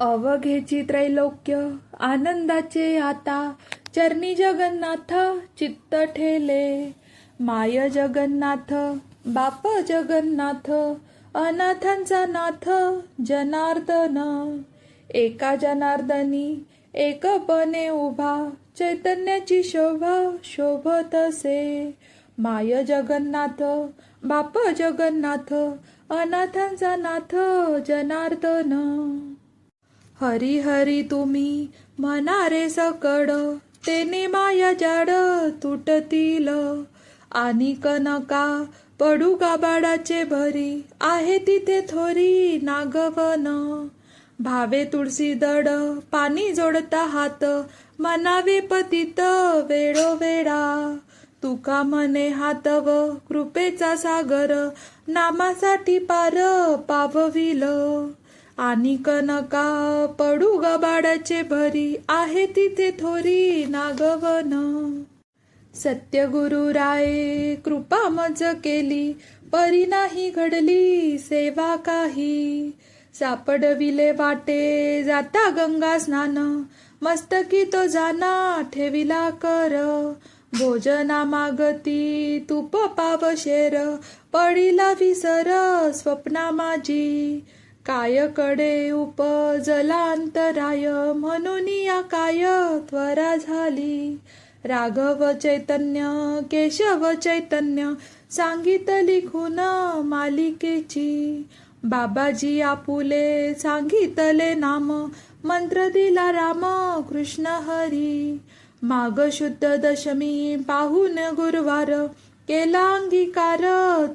अवघेची त्रैलोक्य आनंदाचे आता चरणी जगन्नाथ चित्त ठेले. माय जगन्नाथ बाप जगन्नाथ अनाथांचा नाथ जनार्दन. एका जनार्दनी एकपणे उभा चैतन्याची शोभा शोभतसे माय जगन्नाथ बाप जगन्नाथ अनाथांचा नाथ जनार्दन. हरी हरी तुम्ही म्हणारे सकड तेने माया जाड तुटतील. आणि कनका पडू गाबाडाचे भरी आहे तिथे थोरी नागवन. भावे तुळशी दड पाणी जोडता हात मनावे पतित वेळोवेळा. तुका मने हातव कृपेचा सागर नामासाठी पार पावविल. आणि कनका पडू गबाडाचे भरी आहे तिथे थोरी नागवन. सत्यगुरु राये कृपा मज केली परी नाही घडली सेवा काही. सापडविले वाटे जाता गंगा स्नान मस्तकी तो जाना ठेविला कर. भोजना मागती तूप पाव शेर पडिला विसर स्वप्ना माझी. कायकडे उपजलांतराय म्हणून या काय त्वरा झाली. राघव चैतन्य केशव चैतन्य सांगित लिखून मालिकेची. बाबाजी आपुले सांगितले नाम मंत्र दिला राम कृष्ण हरी. माग शुद्ध दशमी पाहून गुरुवार केला अंगीकार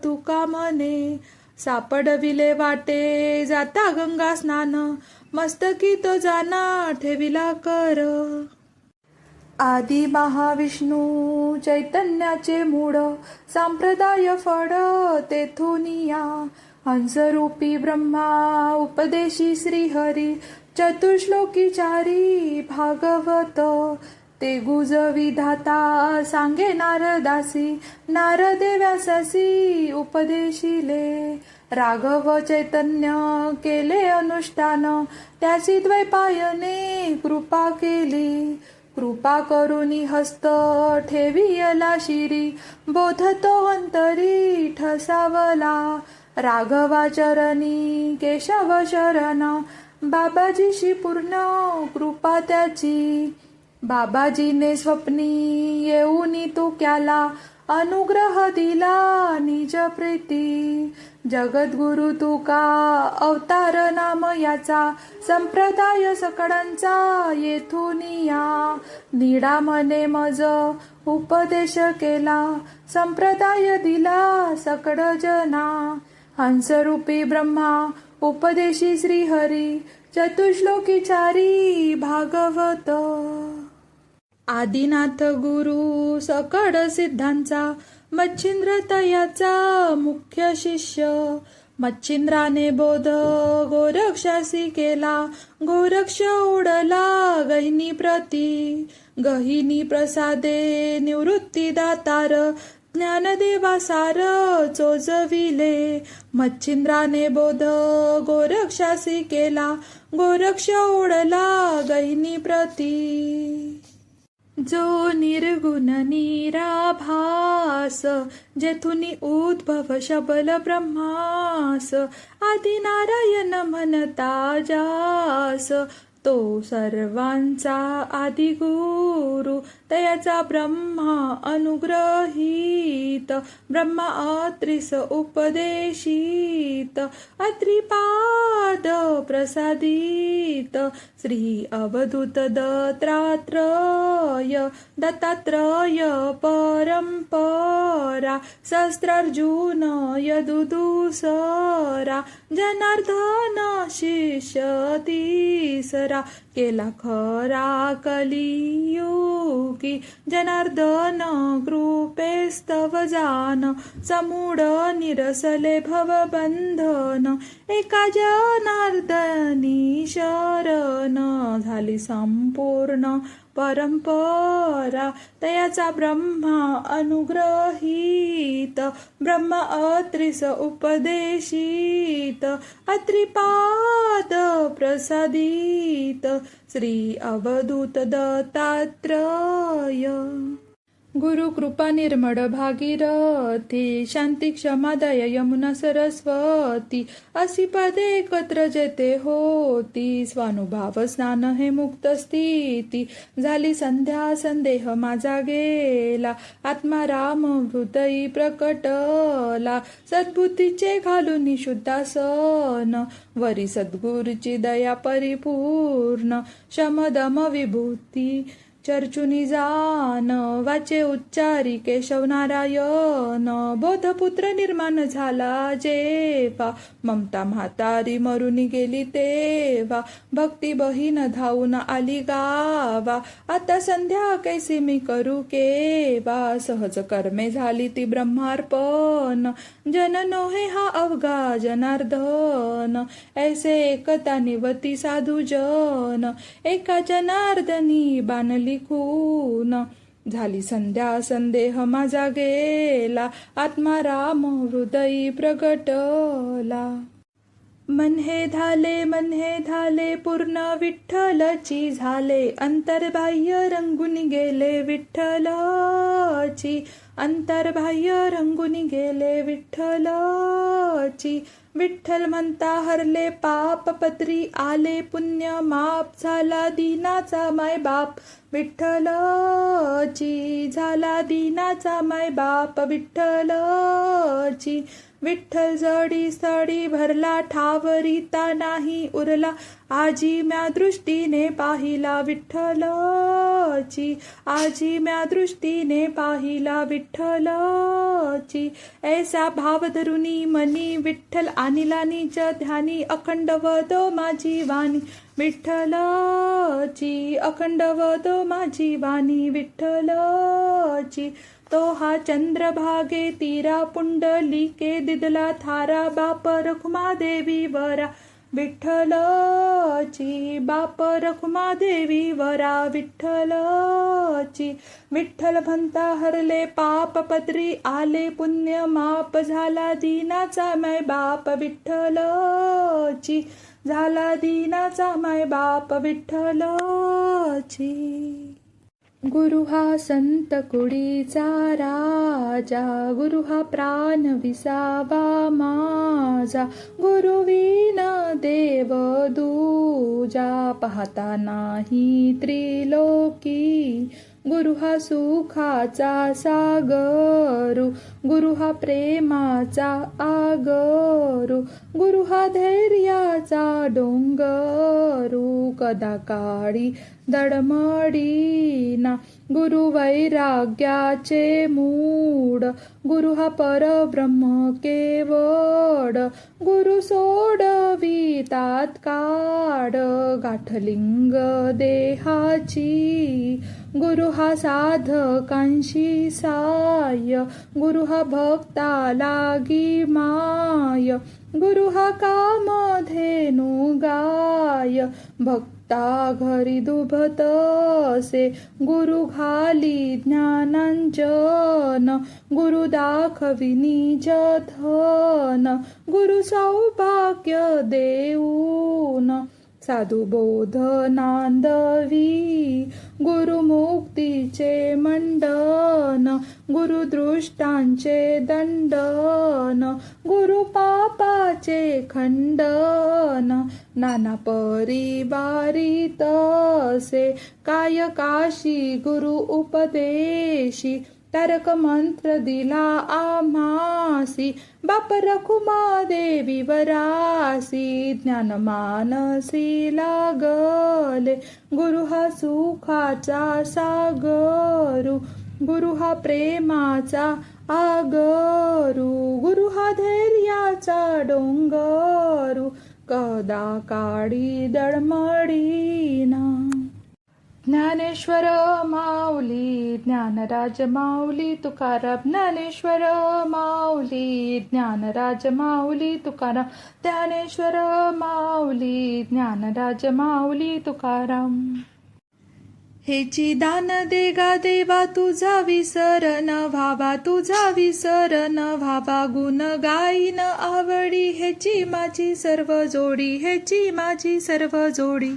तुका म्हणे. सापडविले वाटे जाता गंगा स्नान मस्तकी तो जाना ठेविला कर. आदि महाविष्णू चैतन्याचे मूळ सांप्रदाय फड तेथुनिया हंसरूपी ब्रह्मा उपदेशी श्रीहरी चतुश्लोकी चारी भागवत. ते गुज विधाता सांगे नारदासी नारदे व्याससी उपदेशिले. राघव चैतन्य केले अनुष्ठान त्याची द्वैपायने कृपा केली. कृपा करुनी हस्त ठेवियला शिरी बोध तो अंतरी ठसावला. राघवा चरणी केशव शरण बाबाजीशी पूर्ण कृपा त्याची. बाबाजीने स्वप्नी येऊनी तो क्याला अनुग्रह दिला निज प्रीती. जगद्गुरु तुका अवतार नाम याचा संप्रदाय सकडांचा येथून या. निडा मने मज उपदेश केला संप्रदाय दिला सकड जना. हंसरूपी ब्रह्मा उपदेशी श्रीहरी चतुश्लोकी चारी भागवत. आदिनाथ गुरु सकड सिद्धांचा मच्छिंद्र तयाचा मुख्य शिष्य. मच्छिंद्राने बोध गोरक्षासी केला गोरक्ष उडला गहिनी प्रती. गहिनी प्रसादे निवृत्ती दातार ज्ञानदेवा सार चोजविले. मच्छिंद्राने बोध गोरक्षासी केला गोरक्ष उडला गहिनी प्रती. जो निर्गुण निराभास जेथुनी उद्भव शबल ब्रह्मास आदि नारायण म्हणता जास तो सर्वांचा आदि गुरु तयाचा ब्रह्मा अनुग्रहीत ब्रह्मा अत्रिस उपदेशित अत्रिपाद प्रसादित श्री अवधूत दत्रात्रय दत्तात्रय परंपरा सहस्त्रार्जुन यदुदुसरा जनार्दन शिष्य तिसरा केला खरा कलियुगी जनार्दन कृपेस्तव जान समुड निरसले भवबंधन एका जनार्दनी शरण झाली संपूर्ण परंपरा तयाचा ब्रह्मा अनुग्रहीत ब्रह्म अत्रिस उपदेशित अत्रिपाद प्रसादित श्री अवधूत दत्तात्रय। गुरु कृपा निर्मळ भागीरथी शांती क्षमादय यमुना सरस्वती अशी पदे एकत्र जेते होती. स्वानुभाव स्नान हे मुक्त स्थिती. झाली संध्या संदेह माझा गेला. आत्मा राम हृदयी प्रकटला. सद्बुद्धीचे घालून शुद्धासन वरी सद्गुरूची दया परिपूर्ण. शमदम विभूती. चर्चुनी जान वाचे उच्चारी केशव नारायण बोधपुत्र निर्माण झाला जेवा. ममता म्हातारी मरुनी गेली तेवा. भक्ती बहीण धावून आली गावा. आता संध्या कैसी मी करू केवा. सहज कर्मे झाली ती ब्रह्मार्पण. जन नोहे हा अवघा जनार्दन. ऐसे एकता निवती साधू जन. एका जनार्दनी बांधली खून. झाली संध्या संदेह माझा गेला. आत्मा राम हृदयी प्रगटला. मन हे झाले मन हे झाले पूर्ण विठ्ठलची झाले. अंतर्बाह्य रंगून गेले विठ्ठलची. अंतर्बाह्य रंगुनी गेले विठ्ठलाची विठ्ठल म्हणता हरले पाप पत्री आले पुण्य माप झाला दिनाचा माय बाप विठ्ठलाची झाला दिनाचा माय बाप विठ्ठलाची विठ्ठल जडी सडी भरला ठावरिता नाही उरला आजी म्या दृष्टीने पाहिला विठ्ठलाची आजी म्या दृष्टीने पाहिला विठ्ठलाची. ऐसा भाव धरुनी मनी विठ्ठल आणिला निज ध्यानी अखंड वदो माझी वाणी विठ्ठलाची अखंड वदो माझी वाणी विठ्ठलाची तो हा चंद्रभागे तीरा पुंडलिके दिदला थारा बाप रखुमा देवी वरा. विठ्ठलची बाप रखुमा देवी वरा विठ्ठलची. विठ्ठल भंता हरले पाप पत्री आले पुण्य माप झाला दीनाचा माय बाप विठ्ठलची. झाला दीनाचा माय बाप विठ्ठलची. गुरु हा संत कुडीचा राजा गुरु हा प्राण विसावा माझा. गुरु देव दूजा पाहता नाही त्रिलोकी. गुरु हा सुखाचा सागरू गुरु हा प्रेमाचा आगरू गुरु हा धैर्याचा डोंगरू कदा काळी दडमडीना गुरु वैराग्याचे मूड गुरु हा परब्रह्म केवड गुरु सोडवितात काड गाठलिंग देहाची गुरु हा साधकांशी साय गुरु हा भक्ता लागी माय गुरु हा कामधेनु गाय भक्ता घरी दुभतसे गुरु घाली ज्ञानांजन गुरु दाखविनी निज गुरु सौभाग्य देऊन साधू बोध नांदवी गुरुमुक्तीचे मंडन गुरुदृष्टांचे दंडन गुरुपापाचे खंडन. नाना परिवारी तसे काय काशी गुरु उपदेशी तारक मंत्र दिला आम्हासी बाप रखुमा देवी वरासी ज्ञान मानसी लागले। गुरु हा सुखाचा सागरू गुरु हा प्रेमाचा आगरू गुरु हा धैर्याचा डोंगरू कदा काळी दळमडीना ज्ञानेश्वर माऊली ज्ञानराज माऊली तुकाराम ज्ञानेश्वर माऊली ज्ञानराज माऊली तुकाराम ज्ञानेश्वर माऊली ज्ञानराज माऊली तुकाराम. हेची दान देगा देवा तुझा विसर न व्हावा तुझा विसर न व्हावा गुण गाईन आवडी हेची माझी सर्व जोडी हेची माझी सर्व जोडी.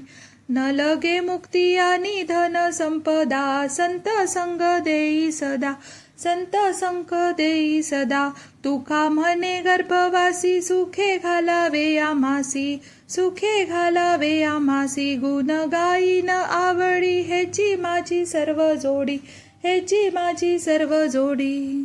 न लगे मुक्ती आणि धन संपदा संत संग देई सदा संत संक देई सदा. तुका म्हणे गर्भवासी सुखे घालावे आमासी सुखे घालावे आमासी गुण गाईन आवडी हेची माझी सर्व जोडी हेची माझी सर्व जोडी.